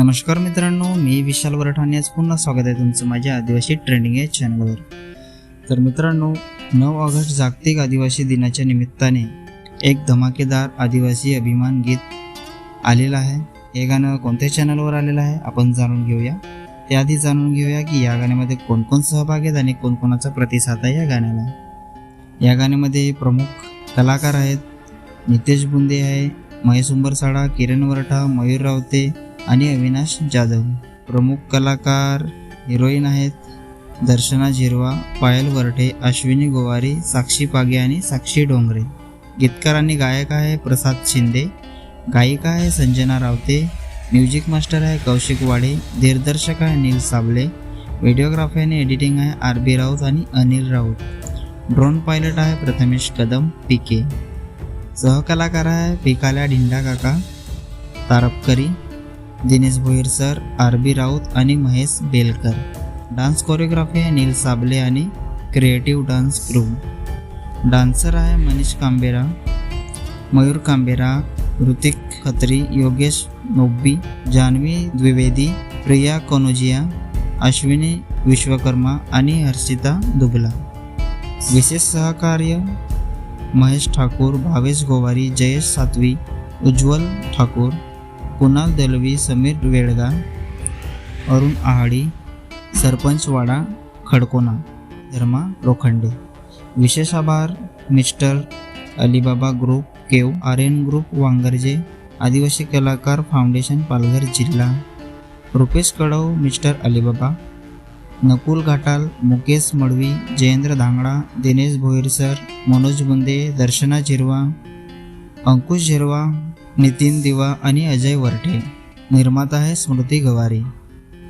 नमस्कार मित्रांनो मी विशाल वरठाणे. आज पुन्हा स्वागत आहे तुमचं माझ्या आदिवासी ट्रेंडिंग या चॅनलवर तर मित्रांनो नऊ ऑगस्ट जागतिक आदिवासी दिनाच्या निमित्ताने एक धमाकेदार आदिवासी अभिमान गीत आलेलं आहे. हे गाणं कोणत्या चॅनलवर आलेलं आहे आपण जाणून घेऊया. त्याआधी जाणून घेऊया की या गाण्यामध्ये कोण कोण सहभागी आहेत आणि कोणकोणाचा प्रतिसाद आहे या गाण्याला. या गाण्यामध्ये प्रमुख कलाकार आहेत नितेश बुंदे आहे महेश उंबरसाडा किरण वरठा मयूर रावते आणि अविनाश जाधव प्रमुख कलाकार हिरोईन आहेत दर्शना झिरवा पायल वरठे अश्विनी गोवारी साक्षी पागे आणि साक्षी डोंगरे. गीतकार आणि गायक आहे प्रसाद शिंदे गायिका आहे संजना रावते म्युझिक मास्टर आहे कौशिक वाडे दिग्दर्शक आहे नील साबले व्हिडिओग्राफी आणि एडिटिंग आहे आर बी राऊत आणि अनिल राऊत. ड्रोन पायलट आहे प्रथमेश कदम पिके सहकलाकार आहे पिकाल्या ढिंडा काका तारपकरी Dinesh Bhoir sir R B Raut आणि महेश बेलकर. डान्स कोरिओग्राफी आहे नील साबले आणि क्रिएटिव्ह डान्स क्रू डान्सर आहे मनीष कांबेरा मयूर कांबेरा ऋतिक खत्री योगेश नोब्बी जान्हवी द्विवेदी प्रिया कनोजिया अश्विनी विश्वकर्मा आणि हर्षिता दुबला. विशेष सहकार्य महेश ठाकूर भावेश गोवारी जयेश सातवी उज्ज्वल ठाकूर कुणाल दलवी समीर वेळगा अरुण आहाडी सरपंच वाडा खडकोना धर्मा लोखंडे. विशेष आभार मिस्टर अलिबाबा ग्रुप केव आर्यन ग्रुप वांगर्जे आदिवासी कलाकार फाउंडेशन पालघर जिल्हा. Rupesh Kadav mister Alibaba. Nakul Ghatal Mukesh Madvi Jayendra Dhangda Dinesh Bhoir sir Manoj Bunde Darshana Zirwa अंकुश झिरवा नितीन दिवा आणि अजय वरठे निर्माता आहे स्मृती गवारी.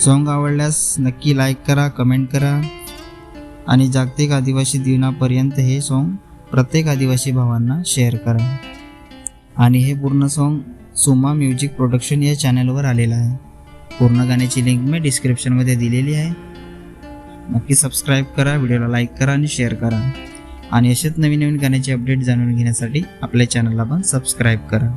सॉन्ग आवडल्यास नक्की लाईक करा कमेंट करा. आणि जागतिक आदिवासी दिनापर्यंत हे सॉन्ग प्रत्येक आदिवासी भावांना शेअर करा. आणि हे पूर्ण सॉन्ग सुमा म्युझिक प्रोडक्शन या चॅनलवर आलेलं आहे. पूर्ण गाण्याची लिंक मी डिस्क्रिप्शनमध्ये दिलेली आहे. नक्की सबस्क्राईब करा व्हिडिओला लाईक करा आणि शेअर करा. आणि असेच नवीन नवीन गाण्याचे अपडेट जाणून घेण्यासाठी आपल्या चॅनलला पण सबस्क्राईब करा.